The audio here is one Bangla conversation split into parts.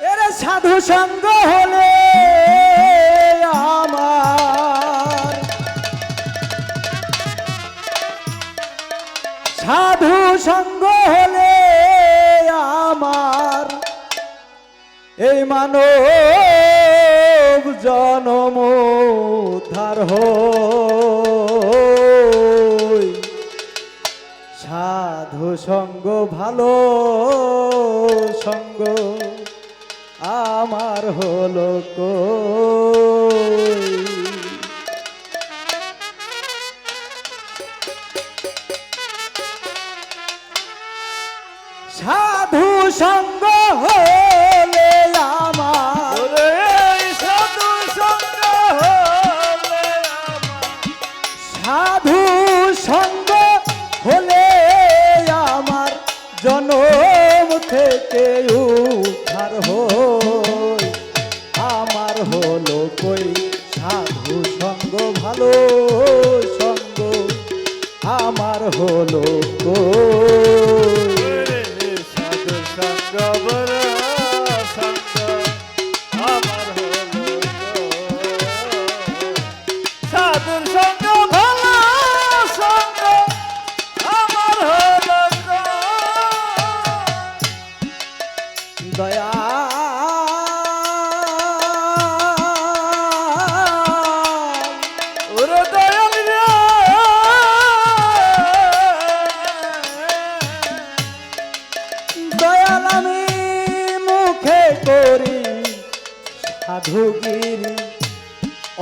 এরে সাধু সঙ্গ হলে আমার। সাধু সঙ্গ হলে আমার। এই মানব জনম উদ্ধার সাধু সঙ্গ, ভালো সঙ্গ। আমার হলো কই? কই? সাধু সঙ্গ ভালো সঙ্গ আমার হলো সাধু সঙ্গ সাধুগিরি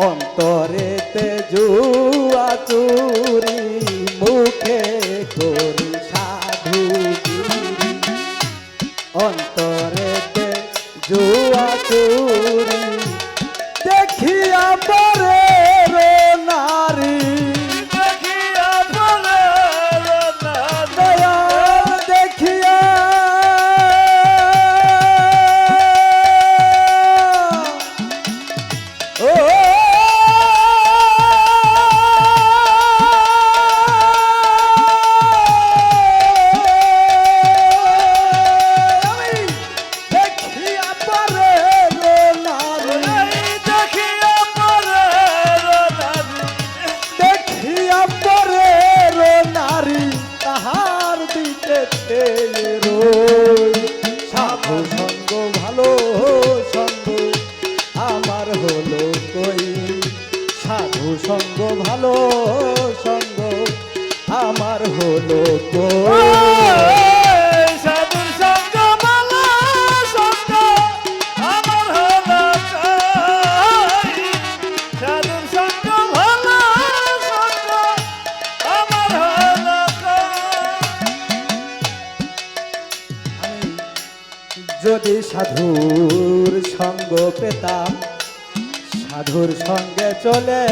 অন্তরেতে জুয়া চুরি মুখে সাধুর সঙ্গ পেতাম সাধুর সঙ্গে চলে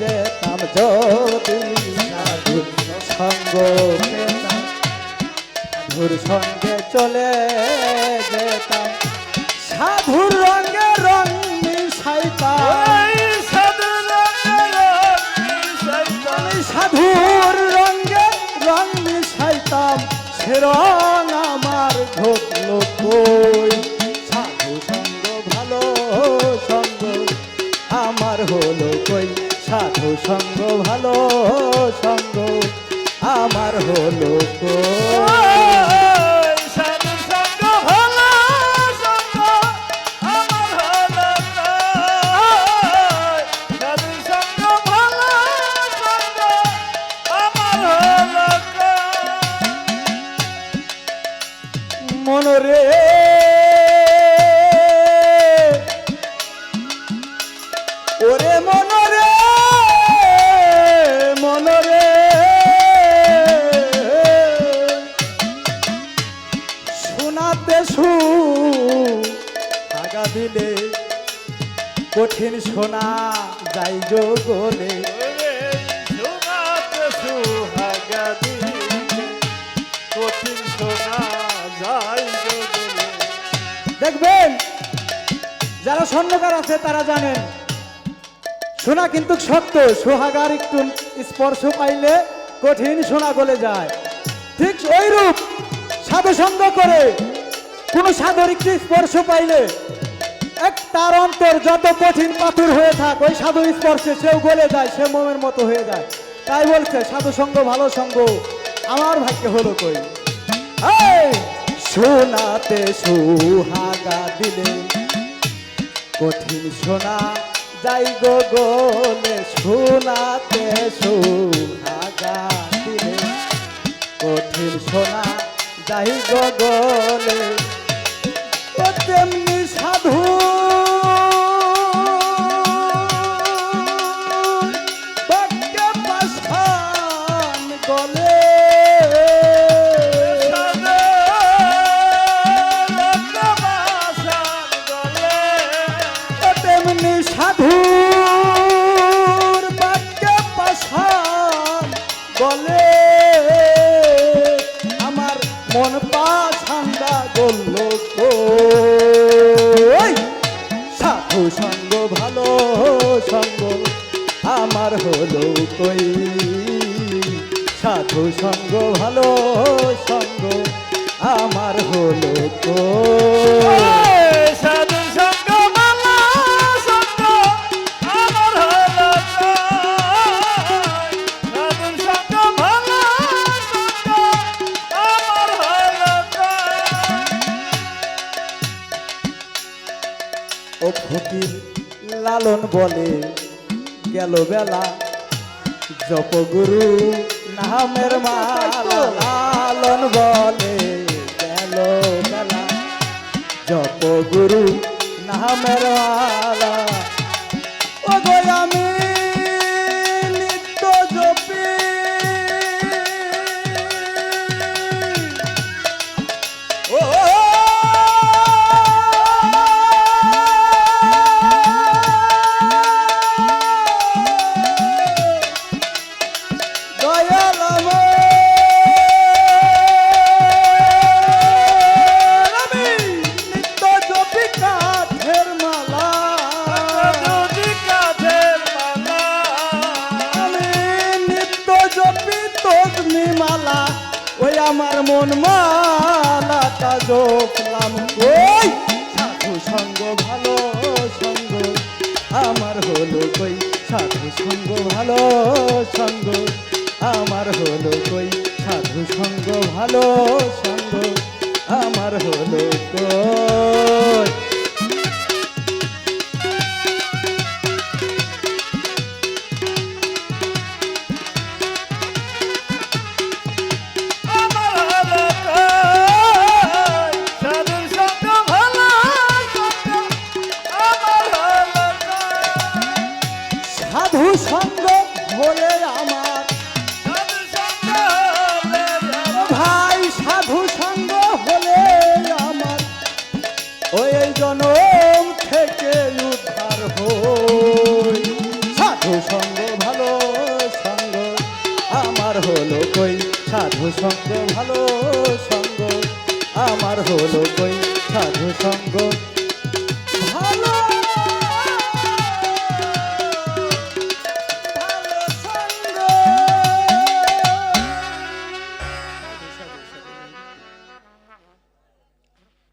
যেতাম যদি সাধুর সঙ্গ পেতাম সাধুর সঙ্গে চলে যেতাম সাধুর রঙে রং মিশাইতাম। সাধুর রঙে রং মিশাইতাম সে রং কই? সাধু সঙ্গ ভালো সঙ্গ আমার হলো কই? কঠিন শোনা যাই যোগলে দিলে কঠিন শোনা দেখবেন যারা স্বর্ণকার আছে তারা জানেন সোনা কিন্তু শক্ত সোহাগার একটু স্পর্শ পাইলে কঠিন সোনা গলে যায়। ঠিক ওই রূপ সাধু সঙ্গ করে কোন সাধুর একটু স্পর্শ পাইলে এক তার অন্তর যত কঠিন পাথর হয়ে থাক, ওই সাধু স্পর্শে সেও গলে যায়, সে মোমের মতো হয়ে যায়। তাই বলছে, সাধু সঙ্গ ভালো সঙ্গ, আমার ভাগ্যে হলো কই? সোনাতে সুহাগা দিলে, কঠিন সোনা, যাই গো গোলে, সোনাতে সুহাগা দিলে, কঠিন সোনা, যাই গো গোলে তেমনি সাধু কই? সাধু সঙ্গ ভালো সঙ্গ আমার হলো কই? সাধু সঙ্গ মালা সঙ্গ আমার হলো সাধু সঙ্গ মালা সঙ্গ আমার হলো ও ফকির লালন বলে গেল বেলা জপ গুরু নামের মালা লালন বলে গেল বেলা জপ গুরু নামের মালা মালা, ওই আমার মন মালাটা জপলাম। ওই সাধু সঙ্গ, ভালো সঙ্গ, আমার হলো কই? সাধু সঙ্গ, ভালো সঙ্গ, আমার হলো কই? সাধু সঙ্গ, ভালো সঙ্গ, আমার হলো কই? আমার হলো কই সাধু সঙ্গ।